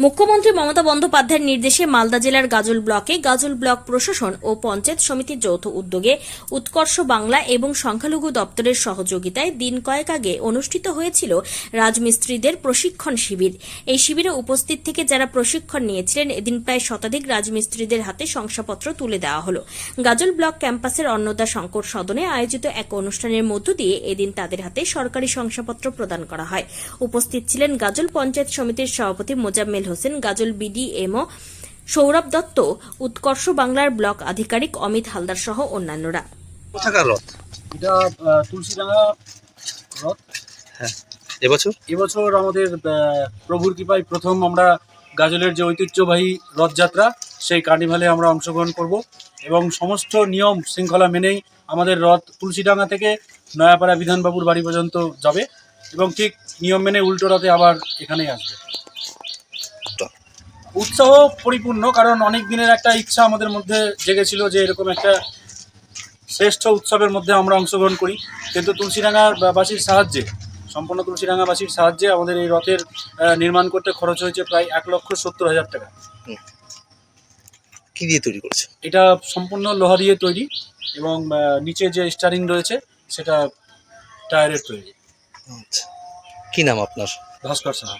মুখ্যমন্ত্রী মমতা বন্দ্যোপাধ্যায়ের নির্দেশে মালদা জেলার গাজল ব্লকে গাজল ব্লক প্রশাসন ও পঞ্চায়েত সমিতির যৌথ উদ্যোগে উৎকর্ষ বাংলা এবং সংখ্যালঘু দপ্তরের সহযোগিতায় দিন কয়েক আগে অনুষ্ঠিত হয়েছিল রাজমিস্ত্রিদের প্রশিক্ষণ শিবির। এই শিবিরে উপস্থিত থেকে যারা প্রশিক্ষণ নিয়েছিলেন, এদিন প্রায় শতাধিক রাজমিস্ত্রিদের হাতে শংসাপত্র তুলে দেওয়া হল। গাজল ব্লক ক্যাম্পাসের অন্নদা শঙ্কর সদনে আয়োজিত এক অনুষ্ঠানের মধ্য দিয়ে এদিন তাদের হাতে সরকারি শংসাপত্র প্রদান করা হয়। উপস্থিত ছিলেন গাজল পঞ্চায়েত সমিতির সভাপতি মোজাম্মেল হোসেন গাজল বিডিএমও সৌরভ দত্ত উৎকর্ষ বাংলার ব্লক আধিকারিক অমিত হালদার সহ অন্যান্যরা। কোথাকার রথ? এটা তুলসীডাঙ্গা রথ। হ্যাঁ এবছর? এবছর আমাদের প্রভুর কৃপায় প্রথম আমরা গাজলের যে ঐতিহ্যবাহী রথযাত্রা সেই কার্নিভালে আমরা অংশগ্রহণ করব। এবং সমস্ত নিয়ম শৃঙ্খলা মেনেই আমাদের রথ তুলসীডাঙ্গা থেকে নয়াপাড়া বিধানবাবুর বাড়ি পর্যন্ত যাবে। এবং ঠিক নিয়ম মেনে উল্টো রথে আবার এখানেই আসবে। উৎসাহ পরিপূর্ণ কারণ অনেক দিনের একটা ইচ্ছা আমাদের মধ্যে জেগেছিল যে এরকম একটা শ্রেষ্ঠ উৎসবের মধ্যে আমরা অংশগ্রহণ করি। কিন্তু তুলসীডাঙ্গার বা- বাসীর সাহায্যে সম্পূর্ণ তুলসীডাঙ্গাবাসীর সাহায্যে আমাদের এই রথের নির্মাণ করতে খরচ হয়েছে প্রায় এক লক্ষ সত্তর হাজার টাকা। কি দিয়ে তৈরি করেছে? এটা সম্পূর্ণ লোহা দিয়ে তৈরি এবং নিচে যে স্টারিং রয়েছে সেটা টায়ারের তৈরি। আচ্ছা। কি নাম আপনার? ভাস্কর সাহা।